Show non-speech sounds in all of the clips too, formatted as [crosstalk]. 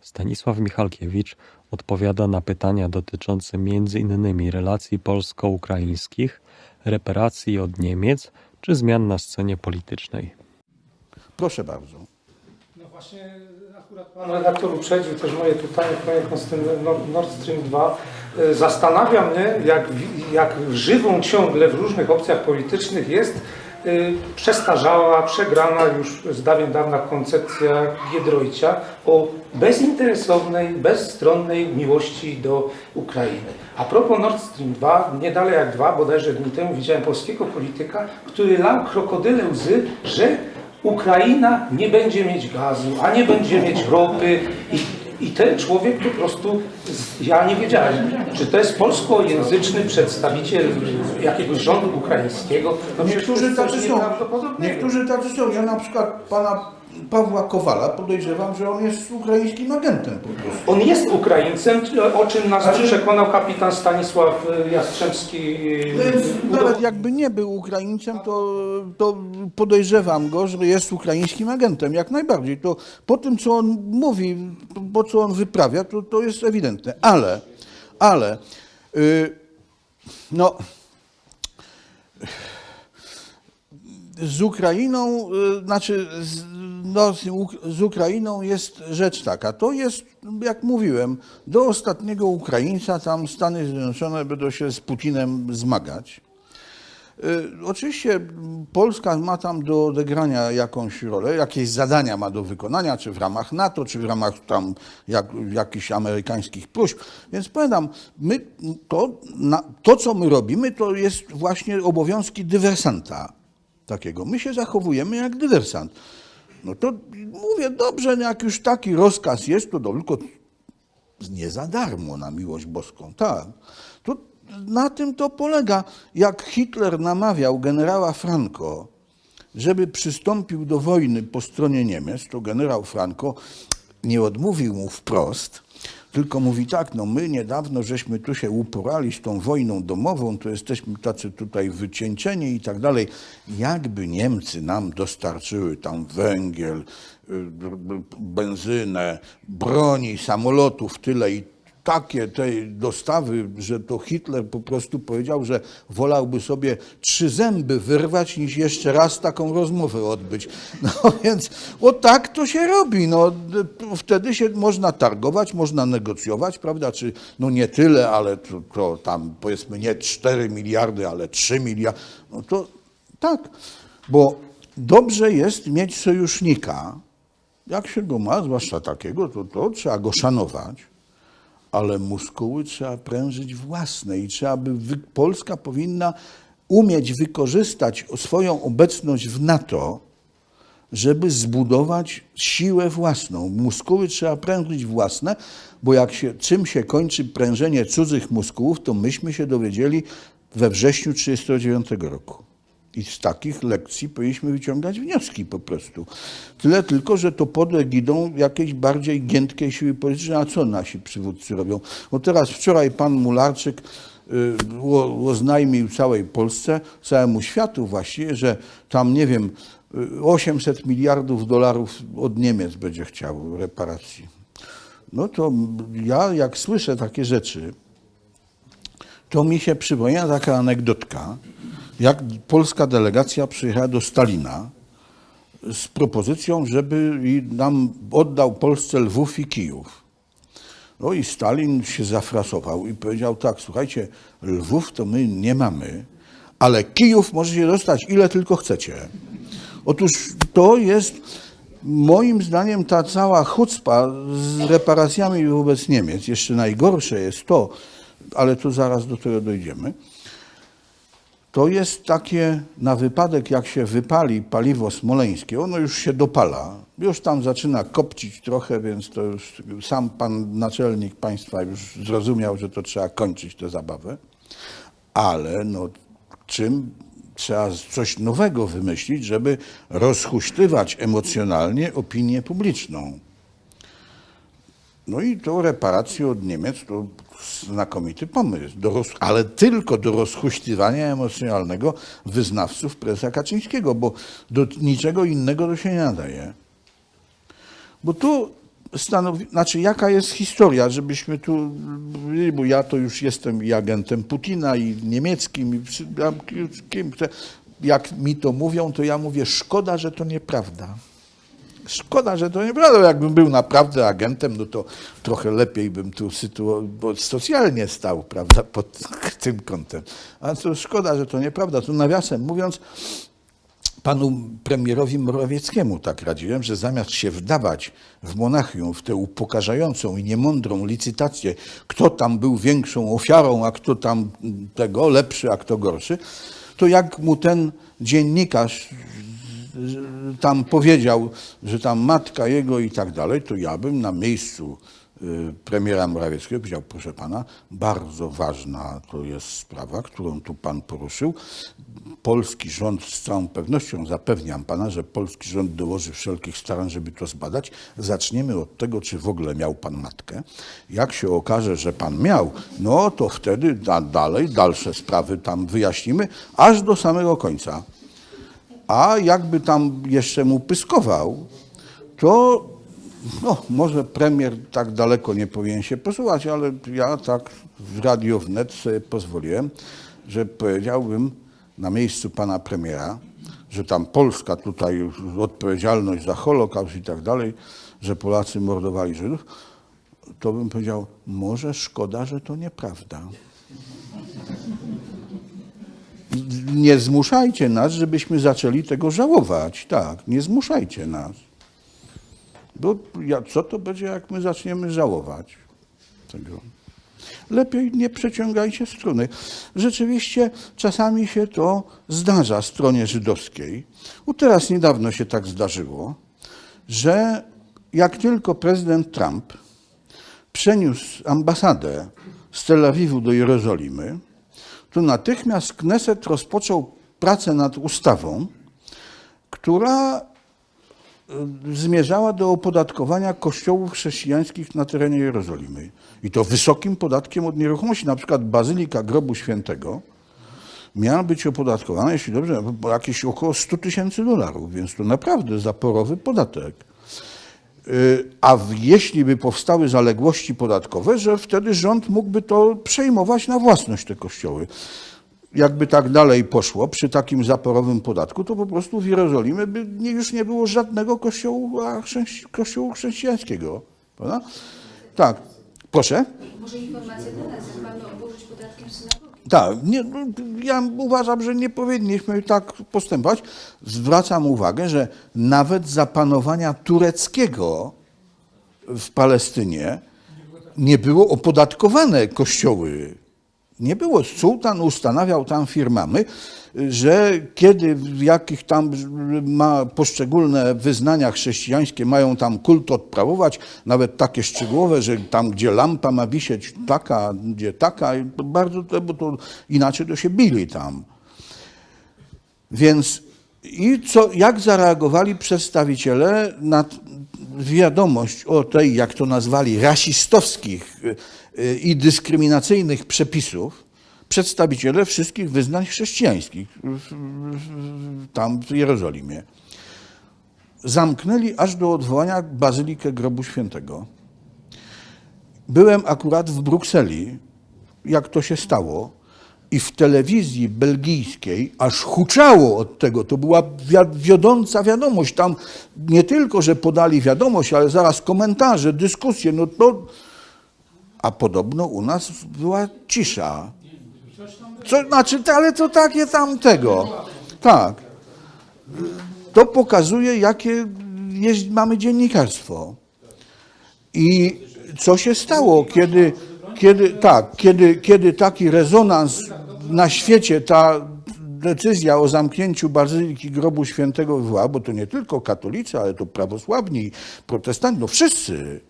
Stanisław Michalkiewicz odpowiada na pytania dotyczące m.in. relacji polsko-ukraińskich, reparacji od Niemiec czy zmian na scenie politycznej. Proszę bardzo. No właśnie akurat pan redaktor uprzedził też moje pytanie tym Nord Stream 2. E, Zastanawia mnie, jak, jak żywą ciągle w różnych opcjach politycznych jest przestarzała, przegrana już z dawien dawna koncepcja Giedroycia o bezinteresownej, bezstronnej miłości do Ukrainy. A propos Nord Stream 2, nie dalej jak dwa, bodajże dni temu widziałem polskiego polityka, który lał krokodyle łzy, że Ukraina nie będzie mieć gazu, a nie będzie mieć ropy i, i ten człowiek po prostu, ja nie wiedziałem, czy to jest polskojęzyczny przedstawiciel jakiegoś rządu ukraińskiego. No Niektórzy tacy są. Niektórzy tacy są. Ja na przykład pana Pawła Kowala podejrzewam, że on jest ukraińskim agentem po prostu. On jest Ukraińcem, o czym nas Ale- przekonał kapitan Stanisław y, Jastrzębski. y, Nawet jakby nie był Ukraińcem, to, to podejrzewam go, że jest ukraińskim agentem, jak najbardziej. To po tym, co on mówi, po co on wyprawia, to, to jest ewidentne. Ale, ale, y, no, z Ukrainą, y, znaczy z, no, z, Uk- z Ukrainą jest rzecz taka. To jest, jak mówiłem, do ostatniego Ukraińca tam Stany Zjednoczone będą się z Putinem zmagać. Y, Oczywiście Polska ma tam do odegrania jakąś rolę, jakieś zadania ma do wykonania, czy w ramach NATO, czy w ramach tam jak, jakichś amerykańskich próśb. Więc pamiętam, my to, to, co my robimy, to jest właśnie obowiązki dywersanta takiego. My się zachowujemy jak dywersant. No to mówię, dobrze, no jak już taki rozkaz jest, to tylko nie za darmo, na miłość boską, tak. To na tym to polega. Jak Hitler namawiał generała Franco, żeby przystąpił do wojny po stronie Niemiec, to generał Franco nie odmówił mu wprost, tylko mówi tak, no my niedawno żeśmy tu się uporali z tą wojną domową, to jesteśmy tacy tutaj wycieńczeni i tak dalej. Jakby Niemcy nam dostarczyły tam węgiel, y, benzynę, broni, samolotów tyle i takie te dostawy, że to Hitler po prostu powiedział, że wolałby sobie trzy zęby wyrwać, niż jeszcze raz taką rozmowę odbyć. [laughs] No więc o tak to się robi. No, wtedy się można targować, można negocjować, prawda? Czy no nie tyle, ale to, to tam powiedzmy nie 4 miliardy, ale 3 miliardy. No to tak, bo dobrze jest mieć sojusznika. Jak się go ma, zwłaszcza takiego, to, to trzeba go szanować ale muskuły trzeba prężyć własne i trzeba by, Polska powinna umieć wykorzystać swoją obecność w NATO, żeby zbudować siłę własną. Muskuły trzeba prężyć własne, bo jak się, czym się kończy prężenie cudzych muskułów, to myśmy się dowiedzieli we wrześniu 1939 roku. I z takich lekcji powinniśmy wyciągać wnioski po prostu. Tyle tylko, że to pod egidą jakiejś bardziej giętkiej siły politycznej. A co nasi przywódcy robią? Bo teraz wczoraj pan Mularczyk y, oznajmił całej Polsce, całemu światu właściwie, że tam, nie wiem, y, 800 miliardów dolarów od Niemiec będzie chciał reparacji. No to ja jak słyszę takie rzeczy, to mi się przypomina taka anegdotka, jak polska delegacja przyjechała do Stalina z propozycją, żeby nam oddał Polsce Lwów i Kijów. No i Stalin się zafrasował i powiedział tak, słuchajcie, Lwów to my nie mamy, ale Kijów możecie dostać ile tylko chcecie. Otóż to jest moim zdaniem ta cała chucpa z reparacjami wobec Niemiec. Jeszcze najgorsze jest to, ale tu zaraz do tego dojdziemy, to jest takie na wypadek, jak się wypali paliwo smoleńskie, ono już się dopala, już tam zaczyna kopcić trochę, więc to już sam pan naczelnik państwa już zrozumiał, że to trzeba kończyć tę zabawę, ale no czym trzeba coś nowego wymyślić, żeby rozhuśtywać emocjonalnie opinię publiczną. No i to reparacje od Niemiec to znakomity pomysł, do ale tylko do rozhuśtywania emocjonalnego wyznawców prezesa Kaczyńskiego, bo do niczego innego to się nie nadaje. Bo tu stanowi, znaczy jaka jest historia, żebyśmy tu, bo ja to już jestem i agentem Putina, i niemieckim, i kim, jak mi to mówią, to ja mówię, szkoda, że to nieprawda. Szkoda, że to nieprawda. Jakbym był naprawdę agentem, no to trochę lepiej bym tu sytuo- bo socjalnie stał, prawda, pod [laughs] tym kątem. A to szkoda, że to nieprawda. Tu nawiasem mówiąc, panu premierowi Morawieckiemu tak radziłem, że zamiast się wdawać w Monachium, w tę upokarzającą i niemądrą licytację, kto tam był większą ofiarą, a kto tam tego lepszy, a kto gorszy, to jak mu ten dziennikarz tam powiedział, że tam matka jego i tak dalej, to ja bym na miejscu y, premiera Morawieckiego powiedział, proszę pana, bardzo ważna to jest sprawa, którą tu pan poruszył. Polski rząd z całą pewnością, zapewniam pana, że polski rząd dołoży wszelkich starań, żeby to zbadać. Zaczniemy od tego, czy w ogóle miał pan matkę. Jak się okaże, że pan miał, no to wtedy da, dalej, dalsze sprawy tam wyjaśnimy, aż do samego końca. A jakby tam jeszcze mu pyskował, to no, może premier tak daleko nie powinien się posuwać, ale ja tak w Radio Wnet sobie pozwoliłem, że powiedziałbym na miejscu pana premiera, że tam Polska tutaj odpowiedzialność za Holokaust i tak dalej, że Polacy mordowali Żydów, to bym powiedział, może szkoda, że to nieprawda. Nie zmuszajcie nas, żebyśmy zaczęli tego żałować. Tak, nie zmuszajcie nas. Bo ja, co to będzie, jak my zaczniemy żałować tego? Lepiej nie przeciągajcie struny. Rzeczywiście czasami się to zdarza stronie żydowskiej. U teraz niedawno się tak zdarzyło, że jak tylko prezydent Trump przeniósł ambasadę z Tel Awiwu do Jerozolimy, to natychmiast Kneset rozpoczął pracę nad ustawą, która e, zmierzała do opodatkowania kościołów chrześcijańskich na terenie Jerozolimy. I to wysokim podatkiem od nieruchomości. Na przykład Bazylika Grobu Świętego miała być opodatkowana, jeśli dobrze, jakieś około 100 tysięcy dolarów, więc to naprawdę zaporowy podatek. Y, A jeśli by powstały zaległości podatkowe, że wtedy rząd mógłby to przejmować na własność te kościoły. Jakby tak dalej poszło przy takim zaporowym podatku, to po prostu w Jerozolimie by nie, już nie było żadnego kościoła, chrześci- kościołu chrześcijańskiego. Prawda? Tak. Proszę? Może informacja dla nas, jak mamy obłożyć podatkiem synagogi? Tak, nie, no, ja uważam, że nie powinniśmy tak postępować. Zwracam uwagę, że nawet za panowania tureckiego w Palestynie nie było opodatkowane kościoły. Nie było. Sułtan ustanawiał tam firmamy, że kiedy w jakich tam ma poszczególne wyznania chrześcijańskie mają tam kult odprawować, nawet takie szczegółowe, że tam gdzie lampa ma wisieć taka, gdzie taka, bardzo, bo to inaczej to się bili tam. Więc i co, jak zareagowali przedstawiciele na wiadomość o tej, jak to nazwali, rasistowskich y, y, i dyskryminacyjnych przepisów, przedstawiciele wszystkich wyznań chrześcijańskich tam w Jerozolimie. Zamknęli aż do odwołania Bazylikę Grobu Świętego. Byłem akurat w Brukseli, jak to się stało, i w telewizji belgijskiej aż huczało od tego. To była wi- wiodąca wiadomość. Tam nie tylko, że podali wiadomość, ale zaraz komentarze, dyskusje. No to, a podobno u nas była cisza. Co, znaczy, ale to takie tamtego. Tak. To pokazuje, jakie jest, mamy dziennikarstwo. I co się stało, kiedy, kiedy, tak, kiedy, kiedy taki rezonans na świecie, ta decyzja o zamknięciu Bazyliki Grobu Świętego wywołała, bo to nie tylko katolicy, ale to prawosławni, protestanci, no wszyscy,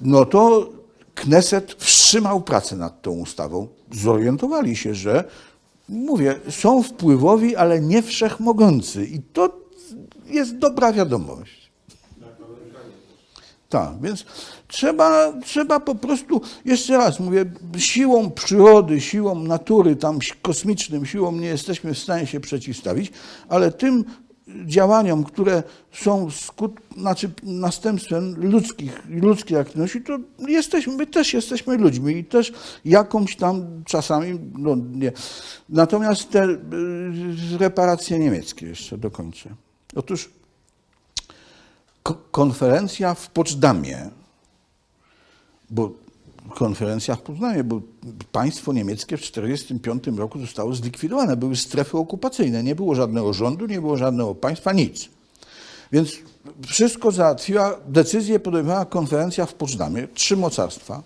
no to Kneset wstrzymał pracę nad tą ustawą. Zorientowali się, że, mówię, są wpływowi, ale nie wszechmogący. I to jest dobra wiadomość. Tak, więc trzeba, trzeba po prostu, jeszcze raz mówię, siłą przyrody, siłą natury, tam kosmicznym siłom nie jesteśmy w stanie się przeciwstawić, ale tym działaniom, które są skut, znaczy następstwem ludzkich, ludzkiej aktywności, to jesteśmy, my też jesteśmy ludźmi i też jakąś tam czasami, no nie. Natomiast te y, reparacje niemieckie jeszcze dokończę. Otóż ko- konferencja w Poczdamie, bo konferencja w Poznaniu, bo państwo niemieckie w 1945 roku zostało zlikwidowane. Były strefy okupacyjne, nie było żadnego rządu, nie było żadnego państwa, nic. Więc wszystko załatwiła, decyzję podejmowała konferencja w Poczdamie, trzy mocarstwa,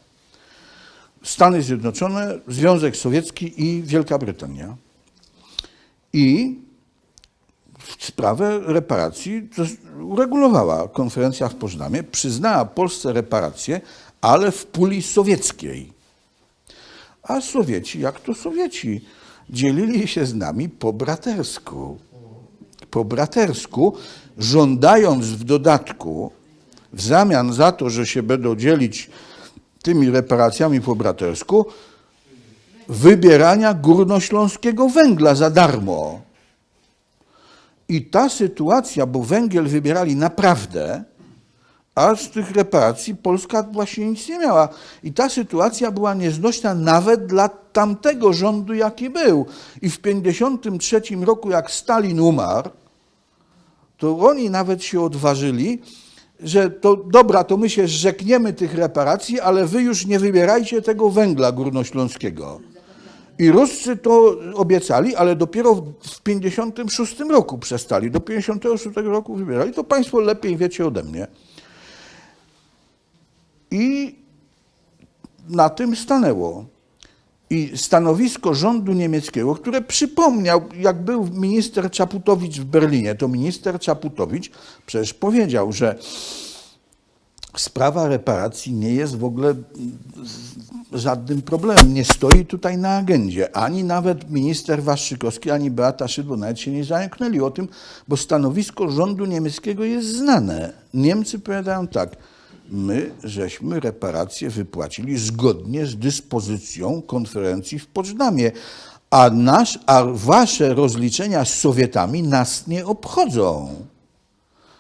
Stany Zjednoczone, Związek Sowiecki i Wielka Brytania. I sprawę reparacji uregulowała konferencja w Poznamie, przyznała Polsce reparacje, ale w puli sowieckiej. A Sowieci, jak to Sowieci, dzielili się z nami po bratersku. Po bratersku, żądając w dodatku, w zamian za to, że się będą dzielić tymi reparacjami po bratersku, wybierania górnośląskiego węgla za darmo. I ta sytuacja, bo węgiel wybierali naprawdę, a z tych reparacji Polska właśnie nic nie miała. I ta sytuacja była nieznośna nawet dla tamtego rządu, jaki był. I w 1953 roku, jak Stalin umarł, to oni nawet się odważyli, że to dobra, to my się zrzekniemy tych reparacji, ale wy już nie wybierajcie tego węgla górnośląskiego. I Ruscy to obiecali, ale dopiero w 56 roku przestali. Do 56 roku wybierali. To państwo lepiej wiecie ode mnie. I na tym stanęło. I stanowisko rządu niemieckiego, które przypomniał, jak był minister Czaputowicz w Berlinie, to minister Czaputowicz przecież powiedział, że sprawa reparacji nie jest w ogóle żadnym problemem. Nie stoi tutaj na agendzie. Ani nawet minister Waszczykowski, ani Beata Szydło nawet się nie zająknęli o tym, bo stanowisko rządu niemieckiego jest znane. Niemcy powiadają tak, my żeśmy reparacje wypłacili zgodnie z dyspozycją konferencji w Poczdamie, a, nasz, a wasze rozliczenia z Sowietami nas nie obchodzą.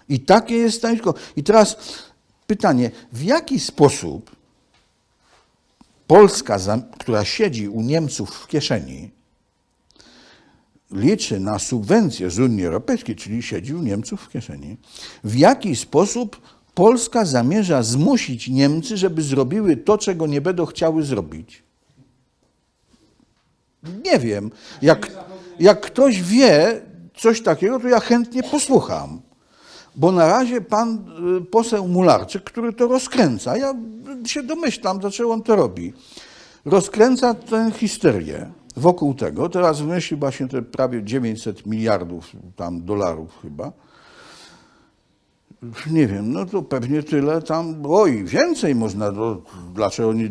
I takie jest stanowisko. I teraz pytanie, w jaki sposób Polska, która siedzi u Niemców w kieszeni, liczy na subwencje z Unii Europejskiej, czyli siedzi u Niemców w kieszeni, w jaki sposób Polska zamierza zmusić Niemcy, żeby zrobiły to, czego nie będą chciały zrobić? Nie wiem. Jak, jak ktoś wie coś takiego, to ja chętnie posłucham. Bo na razie pan y, poseł Mularczyk, który to rozkręca, ja się domyślam, dlaczego on to robi, rozkręca tę histerię wokół tego. Teraz wymyślił właśnie te prawie 900 miliardów tam dolarów chyba. Nie wiem, no to pewnie tyle tam, oj, więcej można, no, dlaczego nie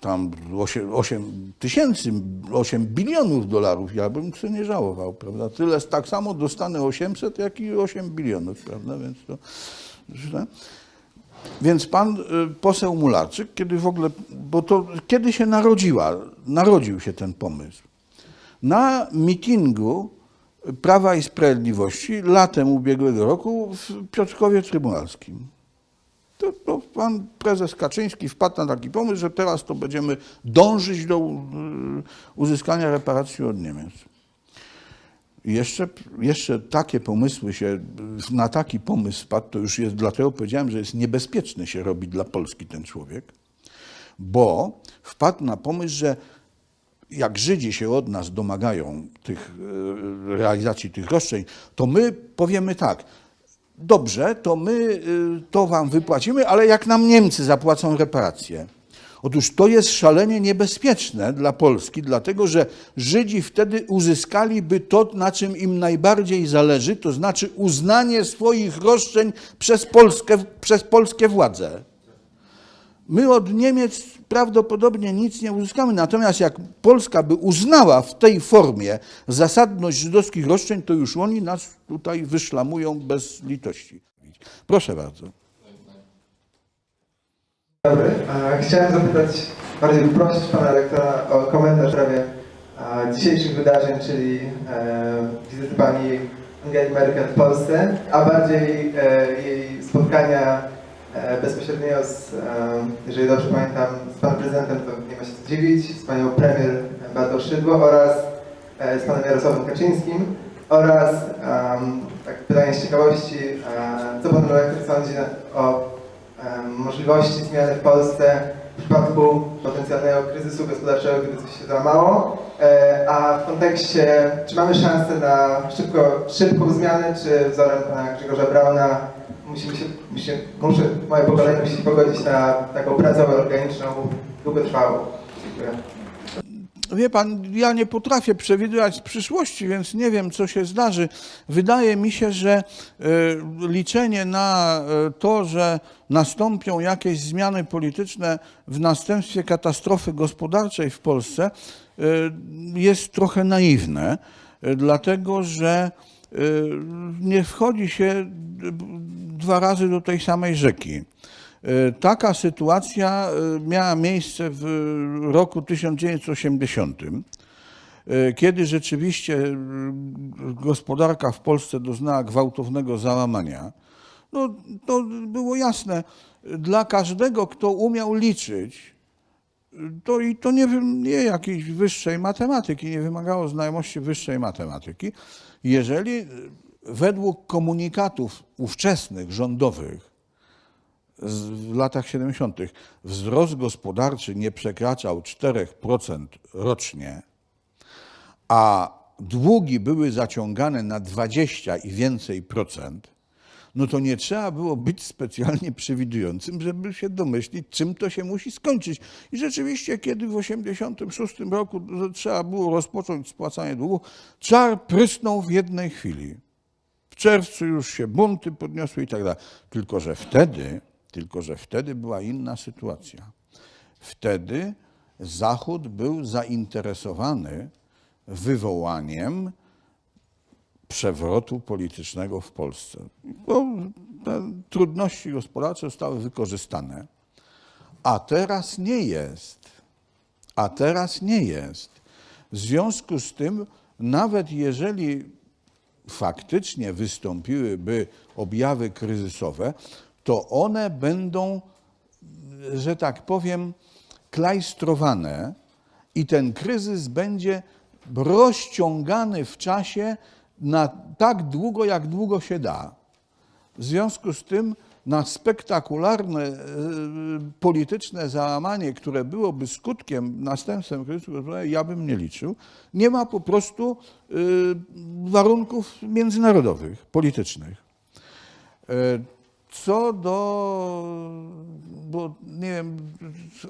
tam 8, 8 tysięcy, 8 bilionów dolarów, ja bym sobie nie żałował, prawda? Tyle, tak samo dostanę 800, jak i 8 bilionów, prawda? Więc to źle. Więc pan y, poseł Mularczyk, kiedy w ogóle, bo to kiedy się narodziła, narodził się ten pomysł. Na mitingu Prawa i Sprawiedliwości latem ubiegłego roku w Piotrkowie Trybunalskim. To, to pan prezes Kaczyński wpadł na taki pomysł, że teraz to będziemy dążyć do y, uzyskania reparacji od Niemiec. Jeszcze, jeszcze takie pomysły się, na taki pomysł wpadł, to już jest, dlatego powiedziałem, że jest niebezpieczny się robi dla Polski ten człowiek, bo wpadł na pomysł, że jak Żydzi się od nas domagają tych, e, realizacji tych roszczeń, to my powiemy tak, dobrze, to my y, to wam wypłacimy, ale jak nam Niemcy zapłacą reparacje. Otóż to jest szalenie niebezpieczne dla Polski, dlatego że Żydzi wtedy uzyskaliby to, na czym im najbardziej zależy, to znaczy uznanie swoich roszczeń przez, Polskę, przez polskie władze. My od Niemiec prawdopodobnie nic nie uzyskamy. Natomiast jak Polska by uznała w tej formie zasadność żydowskich roszczeń, to już oni nas tutaj wyszlamują bez litości. Proszę bardzo. Dobry. Chciałem zapytać, bardziej poprosić pana rektora o komentarz w sprawie dzisiejszych wydarzeń, czyli e, wizyty pani Angeli Merkel w Polsce, a bardziej e, jej spotkania bezpośrednio z, e, jeżeli dobrze pamiętam, z panem prezydentem, to nie ma się co dziwić, z panią premier Beatą Szydło oraz e, z panem Jarosławem Kaczyńskim oraz em, tak pytanie z ciekawości, e, co pan rektor sądzi o em, możliwości zmiany w Polsce w przypadku potencjalnego kryzysu gospodarczego, gdyby coś się załamało, E, a w kontekście, czy mamy szansę na szybko, szybką zmianę, czy wzorem pana Grzegorza Brauna musimy się, musimy, muszę, moje pokolenie musi się pogodzić na taką pracę organiczną, długotrwałą. Wie pan, ja nie potrafię przewidywać przyszłości, więc nie wiem, co się zdarzy. Wydaje mi się, że e, liczenie na e, to, że nastąpią jakieś zmiany polityczne w następstwie katastrofy gospodarczej w Polsce, e, jest trochę naiwne, dlatego że nie wchodzi się dwa razy do tej samej rzeki. E, Taka sytuacja e, miała miejsce w roku 1980, e, kiedy rzeczywiście gospodarka w Polsce doznała gwałtownego załamania. No, to było jasne. Dla każdego, kto umiał liczyć, to i to nie, nie jakiejś wyższej matematyki, nie wymagało znajomości wyższej matematyki. Jeżeli e, według komunikatów ówczesnych, rządowych, w latach 70. wzrost gospodarczy nie przekraczał 4% rocznie, a długi były zaciągane na 20 i więcej procent, no to nie trzeba było być specjalnie przewidującym, żeby się domyślić, czym to się musi skończyć. I rzeczywiście, kiedy w 86 roku trzeba było rozpocząć spłacanie długu, czar prysnął w jednej chwili. W czerwcu już się bunty podniosły i tak dalej. Tylko, że wtedy, tylko, że wtedy była inna sytuacja. Wtedy Zachód był zainteresowany wywołaniem przewrotu politycznego w Polsce. Bo te trudności gospodarcze zostały wykorzystane. A teraz nie jest. A teraz nie jest. W związku z tym, nawet jeżeli faktycznie wystąpiłyby objawy kryzysowe, to one będą, że tak powiem, klajstrowane i ten kryzys będzie rozciągany w czasie na tak długo, jak długo się da. W związku z tym na spektakularne e, polityczne załamanie, które byłoby skutkiem, następstwem kryzysu gospodarczego, ja bym nie liczył. Nie ma po prostu e, warunków międzynarodowych, politycznych. E, Co do, bo nie wiem,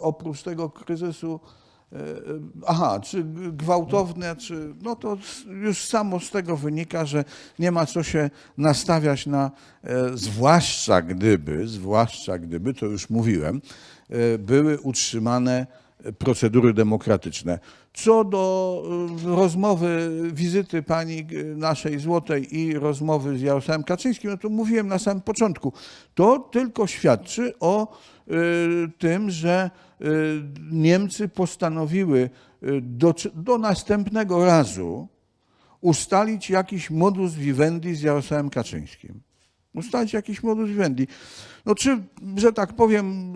oprócz tego kryzysu, aha, czy gwałtowne, czy, no to już samo z tego wynika, że nie ma co się nastawiać na, e, zwłaszcza gdyby, zwłaszcza gdyby, to już mówiłem, e, były utrzymane procedury demokratyczne. Co do e, rozmowy, wizyty pani e, naszej Złotej i rozmowy z Jarosławem Kaczyńskim, no to mówiłem na samym początku, to tylko świadczy o e, tym, że Niemcy postanowiły do, do następnego razu ustalić jakiś modus vivendi z Jarosławem Kaczyńskim. Ustalić jakiś modus vivendi. No czy, że tak powiem,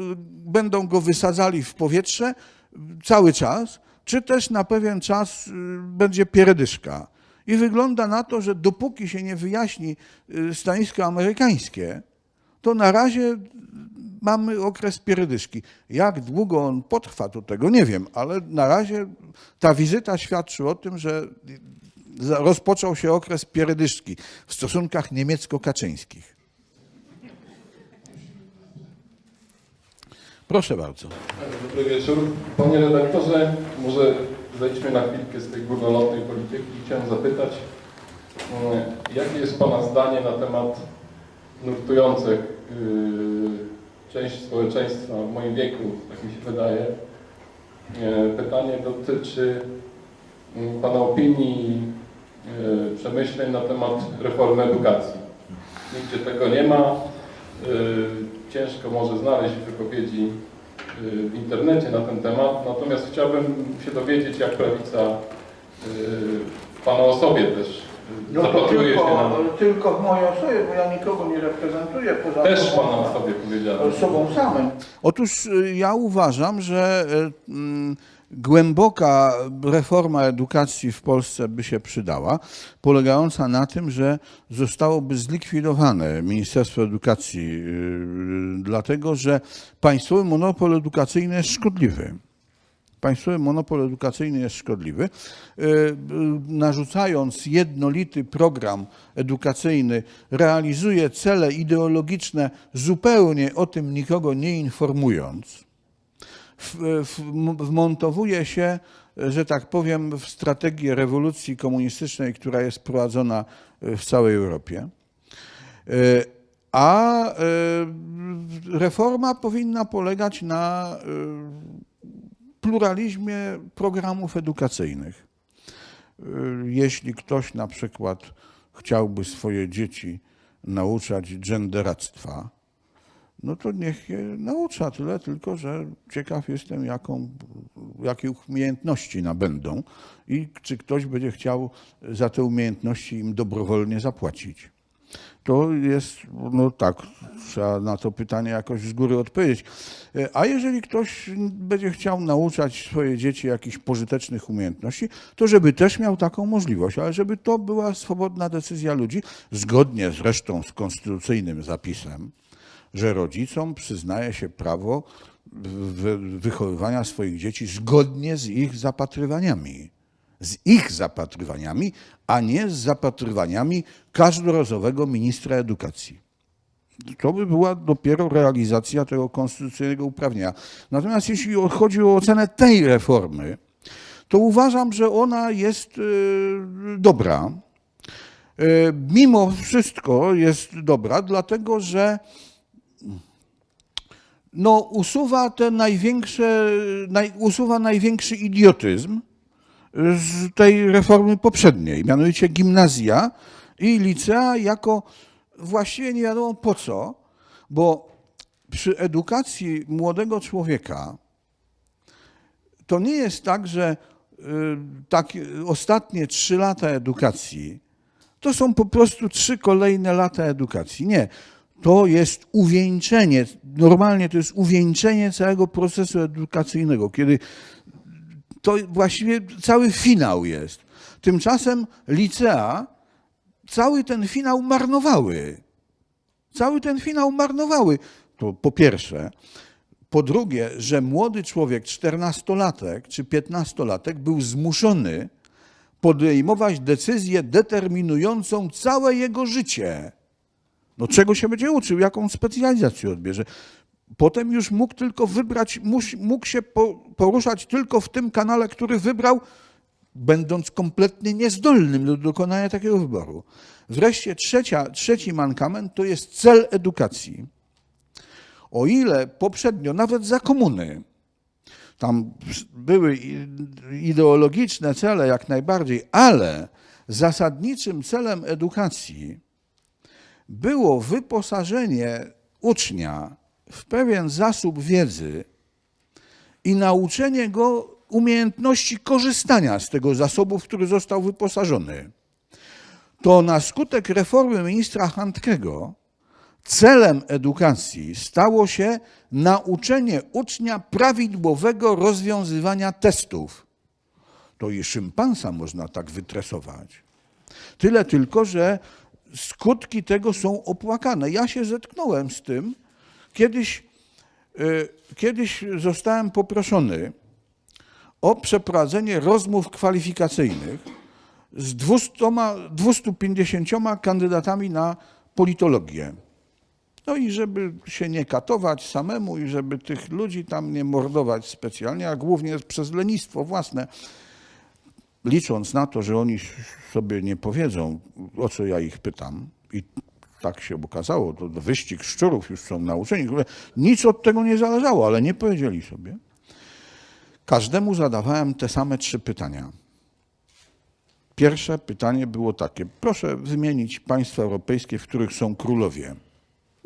będą go wysadzali w powietrze cały czas, czy też na pewien czas y, będzie pierdyszka. I wygląda na to, że dopóki się nie wyjaśni y, stanowisko amerykańskie, to na razie mamy okres pierdyszki. Jak długo on potrwa, to tego nie wiem, ale na razie ta wizyta świadczy o tym, że rozpoczął się okres pierdyszki w stosunkach niemiecko-kaczyńskich. Proszę bardzo. Dobry wieczór. Panie redaktorze, może zejdźmy na chwilkę z tej górnolotnej polityki. Chciałem zapytać, mm, jakie jest Pana zdanie na temat nurtujących yy, część społeczeństwa w moim wieku, tak mi się wydaje. Pytanie dotyczy mm, Pana opinii, yy, przemyśleń na temat reformy edukacji. Nigdzie tego nie ma. Yy, Ciężko może znaleźć wypowiedzi yy, w internecie na ten temat, natomiast chciałbym się dowiedzieć, jak prawica w Pana osobie też No to Zapatruje się na... tylko, tylko w mojej osobie, bo ja nikogo nie reprezentuję poza Też sobą, Pana sobie powiedziałem. sobą samym. Otóż y, ja uważam, że y, mm, głęboka reforma edukacji w Polsce by się przydała, polegająca na tym, że zostałoby zlikwidowane Ministerstwo Edukacji, y, dlatego że państwowy monopol edukacyjny jest szkodliwy. Państwowy monopol edukacyjny jest szkodliwy. Y, y, Narzucając jednolity program edukacyjny, realizuje cele ideologiczne, zupełnie o tym nikogo nie informując. Wmontowuje się, że tak powiem, w strategię rewolucji komunistycznej, która jest prowadzona w całej Europie. Y, A y, reforma powinna polegać na pluralizmie programów edukacyjnych. Jeśli ktoś na przykład chciałby swoje dzieci nauczać genderactwa, no to niech je naucza tyle, tylko że ciekaw jestem, jaką, jakie umiejętności nabędą i czy ktoś będzie chciał za te umiejętności im dobrowolnie zapłacić. To jest, no tak, trzeba na to pytanie jakoś z góry odpowiedzieć. E, A jeżeli ktoś będzie chciał nauczać swoje dzieci jakichś pożytecznych umiejętności, to żeby też miał taką możliwość, ale żeby to była swobodna decyzja ludzi, zgodnie zresztą z konstytucyjnym zapisem, że rodzicom przyznaje się prawo wy- wychowywania swoich dzieci zgodnie z ich zapatrywaniami. Z ich zapatrywaniami, a nie z zapatrywaniami każdorazowego ministra edukacji. To by była dopiero realizacja tego konstytucyjnego uprawnienia. Natomiast jeśli chodzi o ocenę tej reformy, to uważam, że ona jest e, dobra. E, Mimo wszystko jest dobra, dlatego że no, usuwa te największe, naj, usuwa największy idiotyzm z tej reformy poprzedniej, mianowicie gimnazja i licea jako właściwie nie wiadomo po co, bo przy edukacji młodego człowieka to nie jest tak, że y, takie ostatnie trzy lata edukacji to są po prostu trzy kolejne lata edukacji. Nie. To jest uwieńczenie, normalnie to jest uwieńczenie całego procesu edukacyjnego, kiedy to właściwie cały finał jest. Tymczasem licea cały ten finał marnowały. Cały ten finał marnowały. To po pierwsze. Po drugie, że młody człowiek, czternastolatek czy piętnastolatek był zmuszony podejmować decyzję determinującą całe jego życie. No czego się będzie uczył, jaką specjalizację odbierze. Potem już mógł tylko wybrać, mógł się po- poruszać tylko w tym kanale, który wybrał, będąc kompletnie niezdolnym do dokonania takiego wyboru. Wreszcie trzecia, trzeci mankament to jest cel edukacji. O ile poprzednio, nawet za komuny, tam były ideologiczne cele jak najbardziej, ale zasadniczym celem edukacji było wyposażenie ucznia w pewien zasób wiedzy i nauczenie go umiejętności korzystania z tego zasobu, w który został wyposażony. To na skutek reformy ministra Handkego celem edukacji stało się nauczenie ucznia prawidłowego rozwiązywania testów. To i szympansa można tak wytresować. Tyle tylko, że skutki tego są opłakane. Ja się zetknąłem z tym. Kiedyś, y, kiedyś zostałem poproszony o przeprowadzenie rozmów kwalifikacyjnych z 200, 250 kandydatami na politologię. No i żeby się nie katować samemu i żeby tych ludzi tam nie mordować specjalnie, a głównie przez lenistwo własne, licząc na to, że oni sobie nie powiedzą, o co ja ich pytam, i tak się okazało, to wyścig szczurów już są nauczeni, nic od tego nie zależało, ale nie powiedzieli sobie. Każdemu zadawałem te same trzy pytania. Pierwsze pytanie było takie: proszę wymienić państwa europejskie, w których są królowie.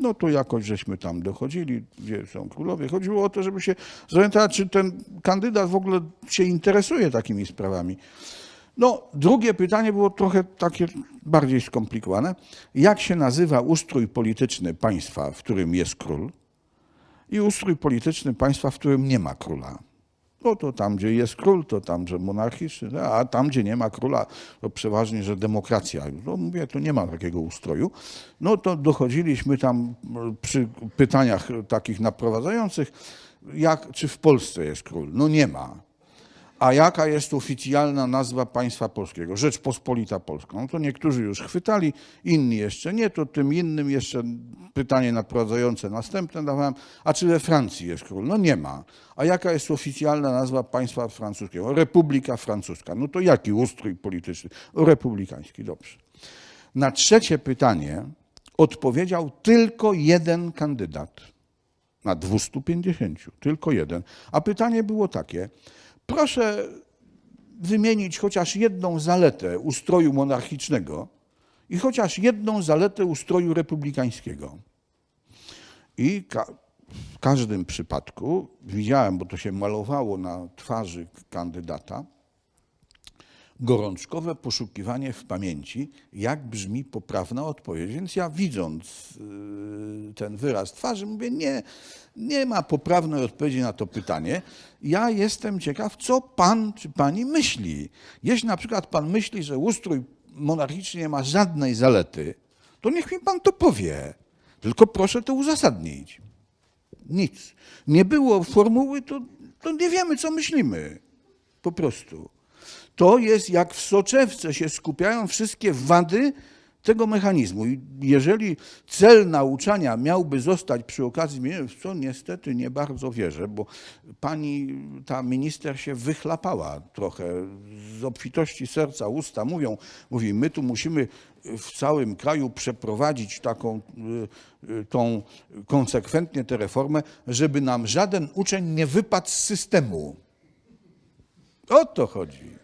No to jakoś żeśmy tam dochodzili, gdzie są królowie. Chodziło o to, żeby się zorientować, czy ten kandydat w ogóle się interesuje takimi sprawami. No, drugie pytanie było trochę takie bardziej skomplikowane. Jak się nazywa ustrój polityczny państwa, w którym jest król i ustrój polityczny państwa, w którym nie ma króla? No to tam, gdzie jest król, to tam, że monarchiczny, no, a tam, gdzie nie ma króla, to przeważnie, że demokracja. No mówię, tu nie ma takiego ustroju. No to dochodziliśmy tam e, przy pytaniach takich naprowadzających, jak, czy w Polsce jest król? No nie ma. A jaka jest oficjalna nazwa państwa polskiego? Rzeczpospolita Polska. No to niektórzy już chwytali, inni jeszcze nie, to tym innym jeszcze pytanie naprowadzające następne dawałem. A czy we Francji jest król? No nie ma. A jaka jest oficjalna nazwa państwa francuskiego? Republika Francuska. No to jaki ustrój polityczny? Republikański, dobrze. Na trzecie pytanie odpowiedział tylko jeden kandydat na 250, tylko jeden. A pytanie było takie: proszę wymienić chociaż jedną zaletę ustroju monarchicznego i chociaż jedną zaletę ustroju republikańskiego. I ka w każdym przypadku widziałem, bo to się malowało na twarzy kandydata, gorączkowe poszukiwanie w pamięci, jak brzmi poprawna odpowiedź. Więc ja widząc y, ten wyraz twarzy, mówię, nie, nie ma poprawnej odpowiedzi na to pytanie. Ja jestem ciekaw, co pan czy pani myśli. Jeśli na przykład pan myśli, że ustrój monarchiczny nie ma żadnej zalety, to niech mi pan to powie. Tylko proszę to uzasadnić. Nic. Nie było formuły, to, to nie wiemy, co myślimy. Po prostu. To jest jak w soczewce się skupiają wszystkie wady tego mechanizmu. I jeżeli cel nauczania miałby zostać przy okazji w co niestety nie bardzo wierzę, bo pani ta minister się wychlapała trochę z obfitości serca usta. Mówią, mówi, my tu musimy w całym kraju przeprowadzić taką y, y, tą konsekwentnie tę reformę, żeby nam żaden uczeń nie wypadł z systemu. O to chodzi.